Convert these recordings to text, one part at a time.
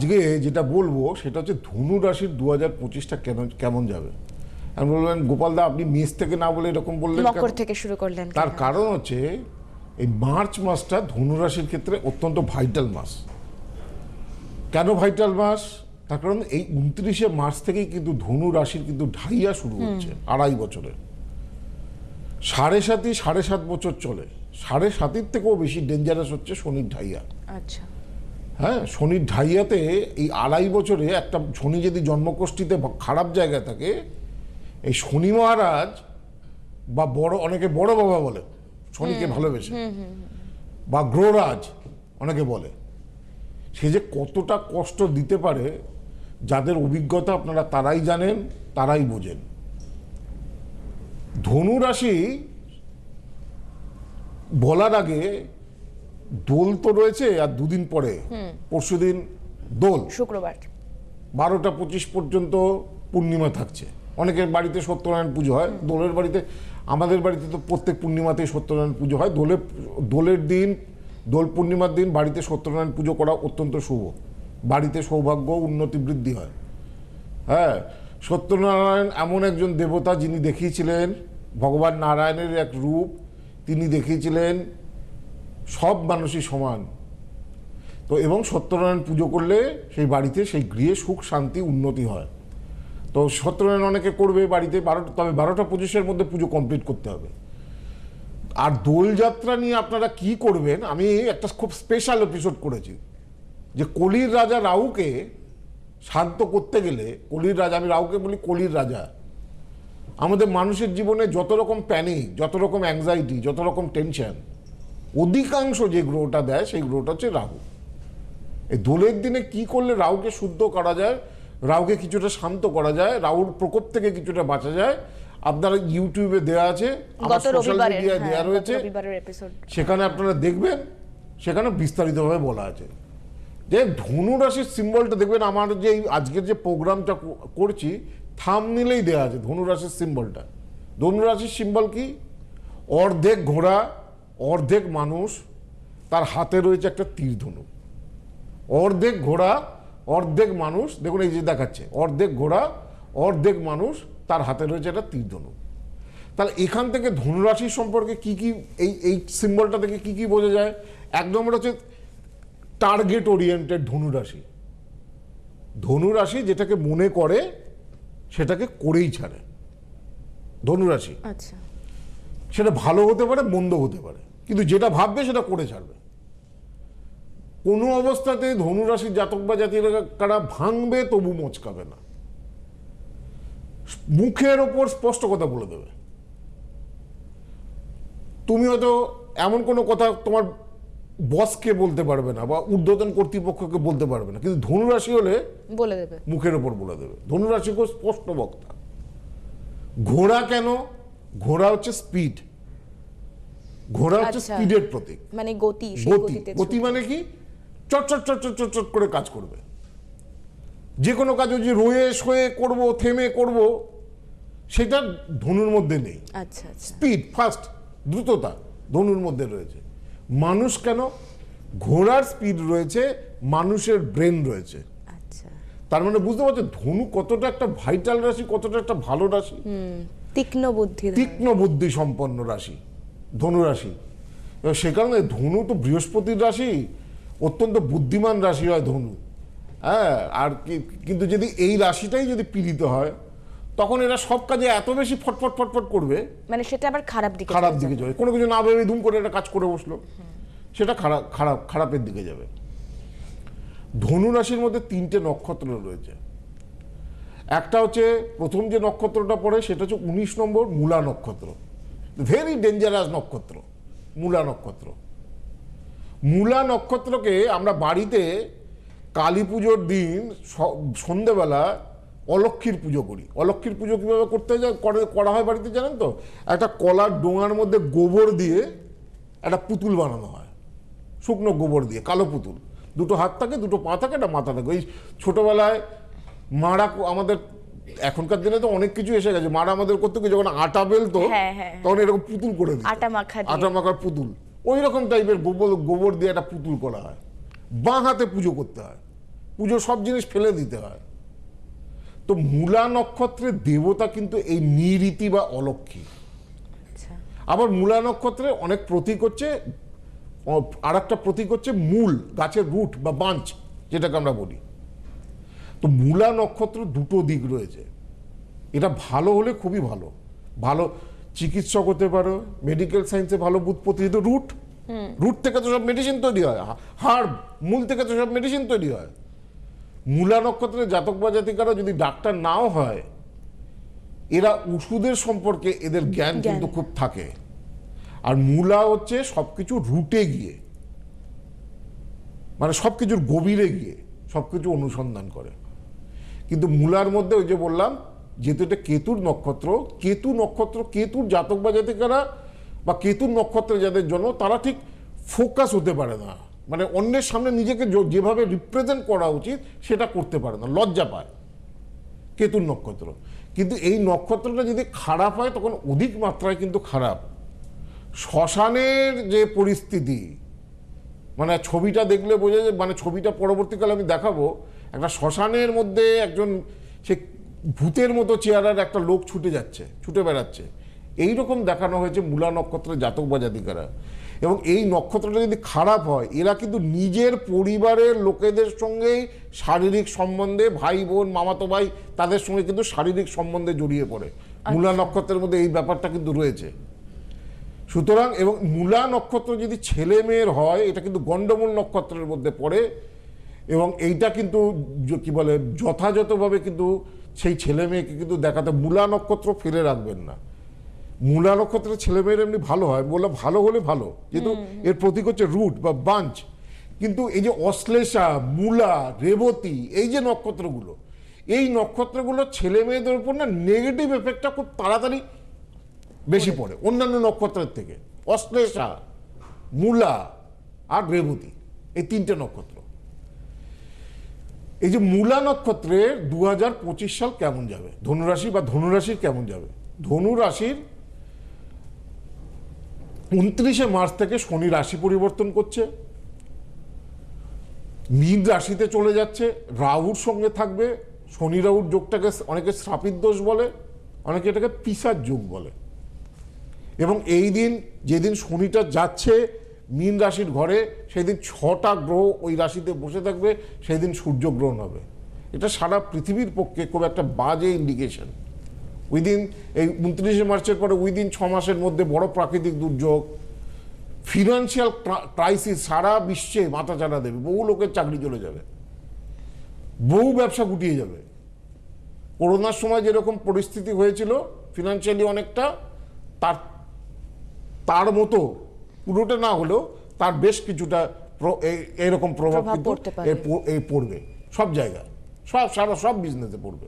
আজকে যেটা বলব সেটা হচ্ছে ধনু রাশির দু হাজার পঁচিশটা কেন কেমন যাবে? আমি বলবেন গোপালদা আপনি মেষ থেকে না বলে এরকম বললেন মকর থেকে শুরু করলেন তার কারণ হচ্ছে এই মার্চ মাসটা ধনু রাশির ক্ষেত্রে অত্যন্ত ভাইটাল মাস। কেন ভাইটাল মাস? তার কারণ এই উনত্রিশে মার্চ থেকেই কিন্তু ধনু রাশির কিন্তু ঢাইয়া শুরু হচ্ছে আড়াই বছরে। সাড়ে সাতই সাড়ে সাত বছর চলে। সাড়ে সাতের থেকেও বেশি ডেঞ্জারাস হচ্ছে শনির ঢাইয়া। আচ্ছা। হ্যাঁ শনির ঢাইয়াতে এই আড়াই বছরে একটা শনি যদি জন্মকোষ্ঠীতে খারাপ জায়গায় থাকে এই শনি মহারাজ বা বড় অনেকে বড় বাবা বলে শনিকে ভালোবেসে বা গ্রহরাজ অনেকে বলে সে যে কতটা কষ্ট দিতে পারে যাদের অভিজ্ঞতা আপনারা তারাই জানেন তারাই বোঝেন। ধনু রাশি বলার আগে দোল তো রয়েছে আর দুদিন পরে। পরশুদিন দোল। শুক্রবার। বারোটা পঁচিশ পর্যন্ত পূর্ণিমা থাকছে। অনেকের বাড়িতে সত্যনারায়ণ পুজো হয় দোলের বাড়িতে আমাদের বাড়িতে তো প্রত্যেক পূর্ণিমাতেই সত্যনারায়ণ পুজো হয়। দোলে দোলের দিন দোল পূর্ণিমার দিন বাড়িতে সত্যনারায়ণ পুজো করা অত্যন্ত শুভ। বাড়িতে সৌভাগ্য উন্নতি বৃদ্ধি হয়। হ্যাঁ সত্যনারায়ণ এমন একজন দেবতা যিনি দেখিয়েছিলেন ভগবান নারায়ণের এক রূপ তিনি দেখিয়েছিলেন সব মানুষই সমান। তো এবং সত্যনারায়ণ পুজো করলে সেই বাড়িতে সেই গৃহে সুখ, শান্তি, উন্নতি হয়। তো সত্যনারায়ণ অনেকে করবে বাড়িতে বারোটা তবে বারোটা পঁচিশের মধ্যে পুজো কমপ্লিট করতে হবে। আর দোলযাত্রা নিয়ে আপনারা কি করবেন, আমি একটা খুব স্পেশাল এপিসোড করেছি। যে কলির রাজা রাউকে শান্ত করতে গেলে, কলির রাজা, আমি রাউকে বলি কলির রাজা, আমাদের মানুষের জীবনে যত রকম প্যানিক যত রকম অ্যাংজাইটি যত রকম টেনশন অধিকাংশ যে গ্রহটা দেয় সেই গ্রহটা হচ্ছে রাহু। এই দোলের দিনে কি করলে রাহুকে শুদ্ধ করা যায় রাহুকে কিছুটা শান্ত করা যায় রাহুর প্রকোপ থেকে কিছুটা বাঁচা যায় আপনারা ইউটিউবে দেওয়া আছে আমার সোশ্যাল মিডিয়ায় দেওয়া রয়েছে। সেখানে আপনারা দেখবেন সেখানে বিস্তারিতভাবে বলা আছে। যে ধনু রাশির সিম্বলটা দেখবেন আমার যে আজকের যে প্রোগ্রামটা করছি থাম নিলেই দেওয়া আছে ধনু রাশির সিম্বলটা ধনু রাশির সিম্বল কি? অর্ধেক ঘোড়া অর্ধেক মানুষ তার হাতে রয়েছে একটা তীর ধনু অর্ধেক ঘোড়া অর্ধেক মানুষ দেখুন এই যে দেখাচ্ছে অর্ধেক ঘোড়া অর্ধেক মানুষ তার হাতে রয়েছে একটা তীর ধনু তাহলে এখান থেকে ধনুরাশি সম্পর্কে কি কি এই এই সিম্বলটা থেকে কি কি বোঝা যায়? এক নম্বর হচ্ছে টার্গেট ওরিয়েন্টেড ধনুরাশি। ধনুরাশি যেটাকে মনে করে সেটাকে করেই ছাড়ে। ধনুরাশি। আচ্ছা। সেটা ভালো হতে পারে মন্দ হতে পারে। কিন্তু যেটা ভাববে সেটা করে ছাড়বে। কোনো অবস্থাতে ধনুরাশির জাতক বা জাতিকারা ভাঙবে তবু মচকাবে না। মুখের ওপর স্পষ্ট কথা বলে দেবে। তুমি হয়তো এমন কোনো কথা তোমার বসকে বলতে পারবে না বা ঊর্ধ্বতন কর্তৃপক্ষকে বলতে পারবে না কিন্তু ধনুরাশি হলে বলে দেবে। মুখের ওপর বলে দেবে। ধনুরাশি খুব স্পষ্ট বক্তা। ঘোড়া কেন? ঘোড়া হচ্ছে স্পিড ঘোড়া হচ্ছে আচ্ছা। স্পিডের প্রতীক। মানে গতি গতি। গতি মানে কি? চট চট চট চট চট চট করে কাজ করবে। যে কোনো কাজ ওই যে রয়ে শয়ে করব থেমে করব সেটা ধনুর মধ্যে নেই। আচ্ছা আচ্ছা। স্পিড ফাস্ট দ্রুততা ধনুর মধ্যে রয়েছে। মানুষ কেন? ঘোড়ার স্পিড রয়েছে মানুষের ব্রেন রয়েছে। আচ্ছা। তার মানে বুঝতে পারছ ধনু কতটা একটা ভাইটাল রাশি কতটা একটা ভালো রাশি। তীক্ষ্ণ বুদ্ধি তীক্ষ্ণ বুদ্ধি সম্পন্ন রাশি। ধনু রাশি। এবার সে কারণে ধনু তো বৃহস্পতির রাশি অত্যন্ত বুদ্ধিমান রাশি হয় ধনু। হ্যাঁ আর কিন্তু যদি এই রাশিটাই যদি পীড়িত হয় তখন এরা সব কাজে এত বেশি ফটফট ফটফট করবে। মানে সেটা আবার খারাপ দিকে খারাপ দিকে যাবে। যাবে কোনো কিছু না ভেবে ধুম করে একটা কাজ করে বসল। সেটা খারাপ খারাপ খারাপের দিকে যাবে। ধনু রাশির মধ্যে তিনটে নক্ষত্র রয়েছে। একটা হচ্ছে প্রথম যে নক্ষত্রটা পড়ে সেটা হচ্ছে উনিশ নম্বর মূলা নক্ষত্র। ভেরি ডেঞ্জারাস নক্ষত্র, মূলা নক্ষত্র। মূলা নক্ষত্রকে আমরা বাড়িতে কালী পুজোর দিন সন্ধেবেলা অলক্ষীর পুজো করি। অলক্ষীর পুজো কীভাবে করতে করে, করা হয় বাড়িতে জানেন তো? একটা কলার ডোঙার মধ্যে গোবর দিয়ে একটা পুতুল বানানো হয়। শুকনো গোবর দিয়ে, কালো পুতুল। দুটো হাত থাকে, দুটো পা থাকে, একটা মাথা থাকে। ওই ছোটোবেলায় মারা আমাদের এখনকার দিনে তো অনেক কিছু এসে গেছে। মারা আমাদের করতে যখন আটা বেলতো হ্যাঁ, হ্যাঁ, তখন এরকম পুতুল করে দিত। আটা মাখা আটা মাখার পুতুল। ওই রকম টাইপের গোবর গোবর দিয়ে একটা পুতুল করা হয়। বাঁ হাতে পুজো করতে হয়। পুজো সব জিনিস ফেলে দিতে হয়। তো মূলা নক্ষত্রের দেবতা কিন্তু এই নিরীতি বা অলক্ষী আচ্ছা। আবার মূলা নক্ষত্রে অনেক প্রতীক হচ্ছে আর একটা প্রতীক হচ্ছে মূল গাছের রুট বা বাঞ্চ যেটাকে আমরা বলি। তো মূলা নক্ষত্র দুটো দিক রয়েছে। এটা ভালো হলে খুবই ভালো। ভালো চিকিৎসক হতে পারো মেডিকেল সায়েন্সে ভালো বুৎপত্তি তো রুট রুট থেকে তো সব মেডিসিন তৈরি হয়। হাড় মূল থেকে তো সব মেডিসিন তৈরি হয়। মূলা নক্ষত্রের জাতক বা জাতিকারা যদি ডাক্তার নাও হয় এরা ওষুধের সম্পর্কে এদের জ্ঞান জ্ঞান। কিন্তু খুব থাকে। আর মূলা হচ্ছে সবকিছু রুটে গিয়ে। মানে সবকিছুর গভীরে গিয়ে সবকিছু অনুসন্ধান করে। কিন্তু মূলার মধ্যে ওই যে বললাম, যেহেতু এটা কেতুর নক্ষত্র, কেতু নক্ষত্র, কেতুর জাতক বা জাতিকারা বা কেতুর নক্ষত্রে যাদের জন্য তারা ঠিক ফোকাস হতে পারে না। মানে অন্যের সামনে নিজেকে যেভাবে রিপ্রেজেন্ট করা উচিত, সেটা করতে পারে না, লজ্জা পায় কেতুর নক্ষত্র। কিন্তু এই নক্ষত্রটা যদি খারাপ হয়, তখন অধিক মাত্রায় কিন্তু খারাপ। শ্মশানের যে পরিস্থিতি মানে ছবিটা দেখলে বোঝা যায় মানে ছবিটা পরবর্তীকালে আমি দেখাবো একটা শ্মশানের মধ্যে একজন সে ভূতের মতো চেহারার একটা লোক ছুটে যাচ্ছে ছুটে বেড়াচ্ছে। এই রকম দেখানো হয়েছে মূলা নক্ষত্রের জাতক বা জাতিকারা। এবং এই নক্ষত্রটা যদি খারাপ হয় এরা কিন্তু নিজের পরিবারের লোকেদের সঙ্গেই শারীরিক সম্বন্ধে ভাই বোন মামাতো ভাই তাদের সঙ্গে কিন্তু শারীরিক সম্বন্ধে জড়িয়ে পড়ে। মূলা নক্ষত্রের মধ্যে এই ব্যাপারটা কিন্তু রয়েছে। সুতরাং এবং মূলা নক্ষত্র যদি ছেলে মেয়ের হয় এটা কিন্তু গণ্ডমূল নক্ষত্রের মধ্যে পড়ে। এবং এইটা কিন্তু কি বলে যথাযথভাবে কিন্তু সেই ছেলে মেয়েকে কিন্তু দেখাতে মূলা নক্ষত্র ফেলে রাখবেন না। মূলা নক্ষত্রের ছেলে মেয়ের এমনি ভালো হয় বললাম ভালো হলে ভালো কিন্তু এর প্রতীক হচ্ছে রুট বা বাঞ্চ। কিন্তু এই যে অশ্লেষা মূলা রেবতী এই যে নক্ষত্রগুলো এই নক্ষত্রগুলো ছেলে মেয়েদের উপর না নেগেটিভ এফেক্টটা খুব তাড়াতাড়ি বেশি পড়ে অন্যান্য নক্ষত্রের থেকে। অশ্লেষা মূলা আর রেবতী এই তিনটে নক্ষত্র। এই যে মূলা নক্ষত্রের দু হাজার পঁচিশ সাল কেমন যাবে? ধনুরাশি বা ধনুরাশির কেমন যাবে? ধনুরাশির উনত্রিশে মার্চ থেকে শনি রাশি পরিবর্তন করছে। মীন রাশিতে চলে যাচ্ছে। রাহুর সঙ্গে থাকবে। শনি রাহুর যোগটাকে অনেকে শ্রাপিত দোষ বলে, অনেকে এটাকে পিসার যোগ বলে। এবং এই দিন, যেদিন শনিটা যাচ্ছে মীন রাশির ঘরে সেদিন ছটা গ্রহ ওই রাশিতে বসে থাকবে সেই দিন সূর্যগ্রহণ হবে। এটা সারা পৃথিবীর পক্ষে খুব একটা বাজে ইন্ডিকেশন উইদিন এই উনত্রিশে মার্চের পরে ওই দিন ছ মাসের মধ্যে বড় প্রাকৃতিক দুর্যোগ ফিনান্সিয়াল ক্রাইসিস সারা বিশ্বে মাথা চাড়া দেবে, বহু লোকের চাকরি চলে যাবে, বহু ব্যবসা গুটিয়ে যাবে। করোনার সময় যেরকম পরিস্থিতি হয়েছিল ফিনান্সিয়ালি অনেকটা, তার তার মতো পুরোটা না হলেও তার বেশ কিছুটা এইরকম প্রভাব কিন্তু এই পড়বে। সব জায়গায়। সব সারা সব বিজনেসে পড়বে।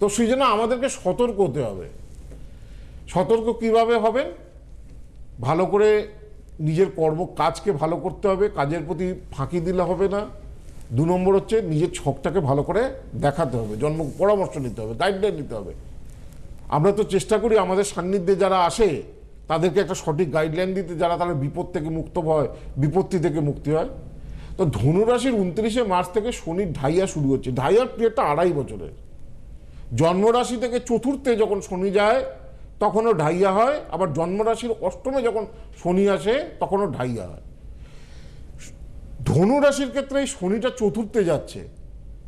তো সেই জন্য আমাদেরকে সতর্ক হতে হবে। সতর্ক কীভাবে হবেন? ভালো করে নিজের কর্ম কাজকে ভালো করতে হবে। কাজের প্রতি ফাঁকি দিলে হবে না। দু নম্বর হচ্ছে নিজের ছকটাকে ভালো করে দেখাতে হবে। জন্ম পরামর্শ নিতে হবে গাইডলাইন নিতে হবে। আমরা তো চেষ্টা করি আমাদের সান্নিধ্যে যারা আসে তাদেরকে একটা সঠিক গাইডলাইন দিতে যারা তারা বিপদ থেকে মুক্ত হয়, বিপত্তি থেকে মুক্তি হয়। তো ধনুরাশির উনত্রিশে মার্চ থেকে শনির ঢাইয়া শুরু হচ্ছে। ঢাইয়ার পিরিয়ডটা আড়াই বছরের। জন্মরাশি থেকে চতুর্থে যখন শনি যায়, তখনও ঢাইয়া হয়। আবার জন্মরাশির অষ্টমে যখন শনি আসে, তখনও ঢাইয়া হয়। ধনুরাশির ক্ষেত্রে এই শনিটা চতুর্থে যাচ্ছে।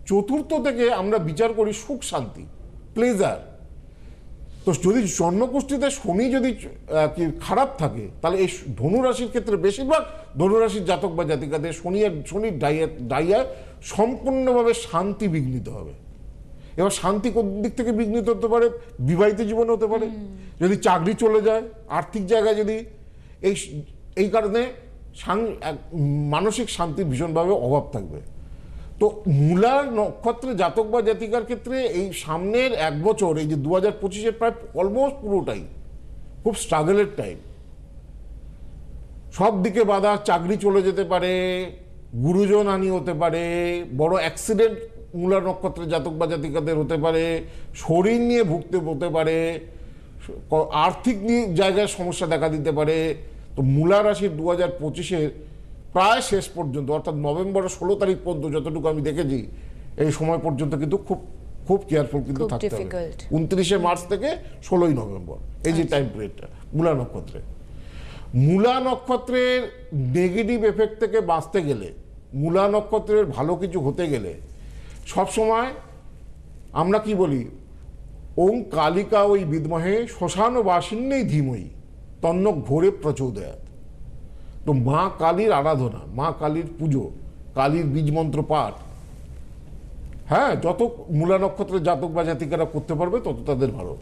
চতুর্থ থেকে আমরা বিচার করি সুখ শান্তি প্লেজার তো যদি জন্মকুষ্ঠিতে শনি যদি কি খারাপ থাকে তাহলে এই ধনুরাশির ক্ষেত্রে বেশিরভাগ ধনুরাশির জাতক বা জাতিকাদের শনি শনির ডাইয়া ডাইয়ায় সম্পূর্ণভাবে শান্তি বিঘ্নিত হবে। এবার শান্তি কোন দিক থেকে বিঘ্নিত হতে পারে? বিবাহিত জীবন হতে পারে। যদি চাকরি চলে যায় আর্থিক জায়গায় যদি এই এই কারণে মানসিক শান্তির ভীষণভাবে অভাব থাকবে। তো মূলার নক্ষত্রে জাতক বা জাতিকার ক্ষেত্রে এই সামনের এক বছর, এই যে দু হাজার পঁচিশের প্রায় অলমোস্ট পুরোটাই খুব স্ট্রাগলের টাইম সব দিকে বাধা, চাকরি চলে যেতে পারে, গুরুজন হানি হতে পারে, বড় অ্যাক্সিডেন্ট মূলা নক্ষত্রের জাতক বা জাতিকাদের হতে পারে, শরীর নিয়ে ভুগতে হতে পারে আর্থিক নিয়ে জায়গায় সমস্যা দেখা দিতে পারে। তো মূলা রাশির দু হাজার পঁচিশে প্রায় শেষ পর্যন্ত অর্থাৎ নভেম্বরের ষোলো তারিখ পর্যন্ত যতটুকু আমি দেখেছি এই সময় পর্যন্ত কিন্তু খুব খুব কেয়ারফুল কিন্তু থাকতে হবে। উনত্রিশে মার্চ থেকে ষোলোই নভেম্বর এই যে টাইম পিরিয়ডটা মূলা নক্ষত্রে। মূলা নক্ষত্রের নেগেটিভ এফেক্ট থেকে বাঁচতে গেলে মূলা নক্ষত্রের ভালো কিছু হতে গেলে সবসময় আমরা কি বলি ওং কালিকা ওই বিদ্মহে শ্মশান বাসিন্নেই ধীময়ী তন্ন ঘোরে প্রচোদয়াত। তো মা কালীর আরাধনা, মা কালীর পুজো, কালীর বীজ মন্ত্র পাঠ। হ্যাঁ যত মূলা নক্ষত্রের জাতক বা জাতিকারা করতে পারবে, তত তাদের ভালো।